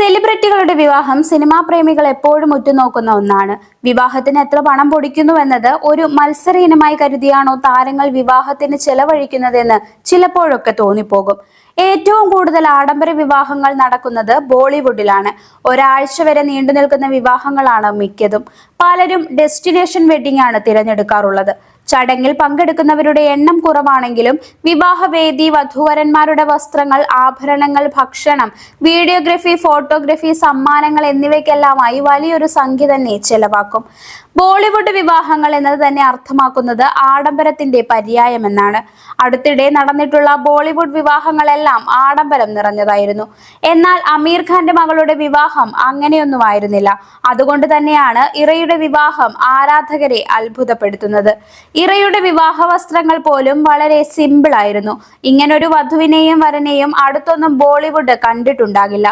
സെലിബ്രിറ്റികളുടെ വിവാഹം സിനിമാ പ്രേമികൾ എപ്പോഴും ഉറ്റുനോക്കുന്ന ഒന്നാണ്. വിവാഹത്തിന് എത്ര പണം പൊടിക്കുന്നു എന്നത് ഒരു മത്സര ഇനമായി കരുതിയാണോ താരങ്ങൾ വിവാഹത്തിന് ചെലവഴിക്കുന്നതെന്ന് ചിലപ്പോഴൊക്കെ തോന്നിപ്പോകും. ഏറ്റവും കൂടുതൽ ആഡംബര വിവാഹങ്ങൾ നടക്കുന്നത് ബോളിവുഡിലാണ്. ഒരാഴ്ച വരെ നീണ്ടു നിൽക്കുന്ന വിവാഹങ്ങളാണ് മിക്കതും. പലരും ഡെസ്റ്റിനേഷൻ വെഡിംഗ് ആണ് തിരഞ്ഞെടുക്കാറുള്ളത്. ചടങ്ങിൽ പങ്കെടുക്കുന്നവരുടെ എണ്ണം കുറവാണെങ്കിലും വിവാഹവേദി വധുവരന്മാരുടെ വസ്ത്രങ്ങൾ ആഭരണങ്ങൾ ഭക്ഷണം വീഡിയോഗ്രഫി ഫോട്ടോഗ്രഫി സമ്മാനങ്ങൾ എന്നിവയ്ക്കെല്ലാമായി വലിയൊരു സംഖ്യ തന്നെ ചെലവാക്കും. ബോളിവുഡ് വിവാഹങ്ങൾ എന്നത് തന്നെ അർത്ഥമാക്കുന്നത് ആഡംബരത്തിന്റെ പര്യായമെന്നാണ്. അടുത്തിടെ നടന്നിട്ടുള്ള ബോളിവുഡ് വിവാഹങ്ങളെല്ലാം ആഡംബരം നിറഞ്ഞതായിരുന്നു. എന്നാൽ അമീർ ഖാന്റെ മകളുടെ വിവാഹം അങ്ങനെയൊന്നും ആയിരുന്നില്ല അതുകൊണ്ട് തന്നെയാണ് ഇറയുടെ വിവാഹം ആരാധകരെ അത്ഭുതപ്പെടുത്തുന്നത്. ഇറയുടെ വിവാഹ വസ്ത്രങ്ങൾ പോലും വളരെ സിമ്പിൾ ആയിരുന്നു. ഇങ്ങനൊരു വധുവിനെയും വരനെയും അടുത്തൊന്നും ബോളിവുഡ് കണ്ടിട്ടുണ്ടാകില്ല.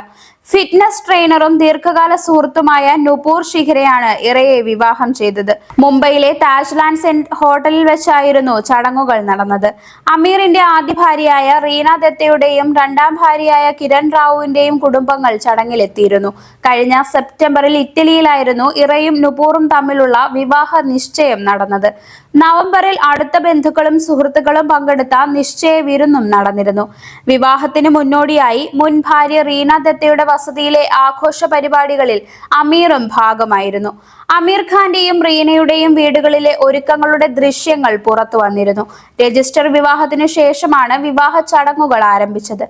ഫിറ്റ്നസ് ട്രെയിനറും ദീർഘകാല സുഹൃത്തുമായ നുപൂർ ഷിഹിരയാണ് ഇറയെ വിവാഹം ചെയ്തത്. മുംബൈയിലെ താജ്ലാൻഡ് ഹോട്ടലിൽ വെച്ചായിരുന്നു ചടങ്ങുകൾ നടന്നത്. അമീറിന്റെ ആദ്യ ഭാര്യയായ റീന ദത്തയുടെയും രണ്ടാം ഭാര്യയായ കിരൺ റാവുവിന്റെയും കുടുംബങ്ങൾ ചടങ്ങിലെത്തിയിരുന്നു. കഴിഞ്ഞ സെപ്റ്റംബറിൽ ഇറ്റലിയിലായിരുന്നു ഇറയും നുപൂറും തമ്മിലുള്ള വിവാഹ നിശ്ചയം നടന്നത്. നവംബറിൽ അടുത്ത ബന്ധുക്കളും സുഹൃത്തുക്കളും പങ്കെടുത്ത നിശ്ചയ വിരുന്നും നടന്നിരുന്നു. വിവാഹത്തിന് മുന്നോടിയായി മുൻ ഭാര്യ റീന ദത്തയുടെ വസതിയിലെ ആഘോഷ പരിപാടികളിൽ അമീറും ഭാഗമായിരുന്നു. അമീർ ഖാന്റെയും റീനയുടെയും വീടുകളിലെ ഒരുക്കങ്ങളുടെ ദൃശ്യങ്ങൾ പുറത്തു വന്നിരുന്നു. രജിസ്റ്റർ വിവാഹത്തിനു ശേഷമാണ് വിവാഹ ചടങ്ങുകൾ ആരംഭിച്ചത്.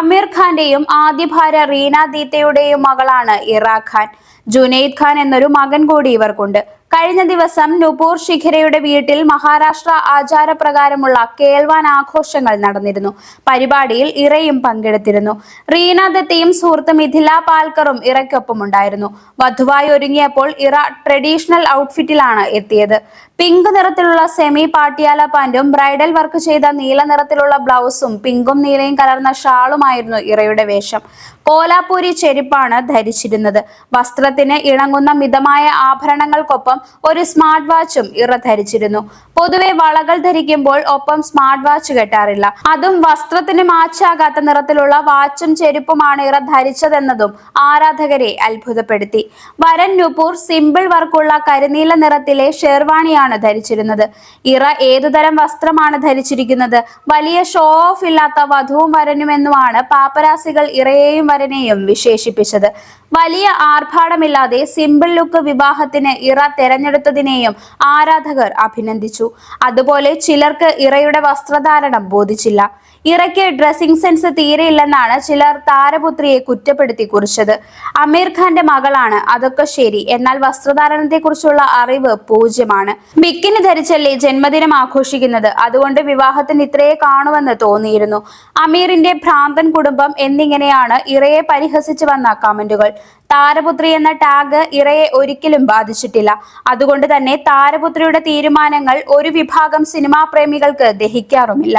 അമീർ ഖാന്റെയും ആദ്യ ഭാര്യ റീന ദീത്തയുടെയും മകളാണ് ഇറാഖാൻ. ജുനൈദ് ഖാൻ എന്നൊരു മകൻ കൂടി ഇവർക്കുണ്ട്. കഴിഞ്ഞ ദിവസം നുപൂർ ശിഖരയുടെ വീട്ടിൽ മഹാരാഷ്ട്ര ആചാരപ്രകാരമുള്ള കേൾവാൻ ആഘോഷങ്ങൾ നടന്നിരുന്നു. പരിപാടിയിൽ ഇറയും പങ്കെടുത്തിരുന്നു. റീന ദത്തയും സുഹൃത്ത് മിഥില പാൽക്കറും ഇറയ്ക്കൊപ്പം ഉണ്ടായിരുന്നു. വധുവായി ഒരുങ്ങിയപ്പോൾ ഇറ ട്രഡീഷണൽ ഔട്ട്ഫിറ്റിലാണ് എത്തിയത്. പിങ്ക് നിറത്തിലുള്ള സെമി പാട്ടിയാല പാന്റും ബ്രൈഡൽ വർക്ക് ചെയ്ത നീല നിറത്തിലുള്ള ബ്ലൗസും പിങ്കും നീലയും കലർന്ന ഷാളുമായിരുന്നു ഇറയുടെ വേഷം. കോലാപൂരി ചെരുപ്പാണ് ധരിച്ചിരുന്നത്. വസ്ത്രത്തിന് ഇണങ്ങുന്ന മിതമായ ആഭരണങ്ങൾക്കൊപ്പം ഒരു സ്മാർട്ട് വാച്ചും ഇറ ധരിച്ചിരുന്നു. പൊതുവെ വളകൾ ധരിക്കുമ്പോൾ ഒപ്പം സ്മാർട്ട് വാച്ച് കെട്ടാറില്ല. അതും വസ്ത്രത്തിന് മാച്ചാകാത്ത നിറത്തിലുള്ള വാച്ചും ചെരുപ്പുമാണ് ഇറ ധരിച്ചതെന്നതും ആരാധകരെ അത്ഭുതപ്പെടുത്തി. വരൻ നുപൂർ സിമ്പിൾ വർക്കുള്ള കരിനീല നിറത്തിലെ ഷെർവാണിയാണ് ധരിച്ചിരുന്നത്. ഇറ ഏതുതരം വസ്ത്രമാണ് ധരിച്ചിരിക്കുന്നത്? വലിയ ഷോ ഓഫ് ഇല്ലാത്ത വധുവും വരനുമെന്നുമാണ് പാപ്പരാസികൾ ഇറയെയും വരനെയും വിശേഷിപ്പിച്ചത്. വലിയ ആർഭാടമില്ലാതെ സിമ്പിൾ ലുക്ക് വിവാഹത്തിന് ഇറ തെരഞ്ഞെടുത്തതിനെയും ആരാധകർ അഭിനന്ദിച്ചു. അതുപോലെ ചിലർക്ക് ഇറയുടെ വസ്ത്രധാരണം ബോധിച്ചില്ല. ഇറയ്ക്ക് ഡ്രസ്സിംഗ് സെൻസ് തീരെയില്ലെന്നാണ് ചിലർ താരപുത്രിയെ കുറ്റപ്പെടുത്തി കുറിച്ചത്. അമീർ ഖാന്റെ മകളാണ് അതൊക്കെ ശരി എന്നാൽ വസ്ത്രധാരണത്തെക്കുറിച്ചുള്ള അറിവ് പൂജ്യമാണ്. ബിക്കിനി ധരിച്ചല്ലേ ജന്മദിനം ആഘോഷിക്കുന്നത്? അതുകൊണ്ട് വിവാഹത്തിന് ഇത്രയേ കാണുമെന്ന് തോന്നിയിരുന്നു. അമീറിന്റെ ഭ്രാന്തൻ കുടുംബം എന്നിങ്ങനെയാണ് ഇറയെ പരിഹസിച്ചു വന്ന കമന്റുകൾ. താരപുത്രി എന്ന ടാഗ് ഇറയെ ഒരിക്കലും ബാധിച്ചിട്ടില്ല. അതുകൊണ്ട് തന്നെ താരപുത്രിയുടെ തീരുമാനങ്ങൾ ഒരു വിഭാഗം സിനിമാ പ്രേമികൾക്ക് ദഹിക്കാറുമില്ല.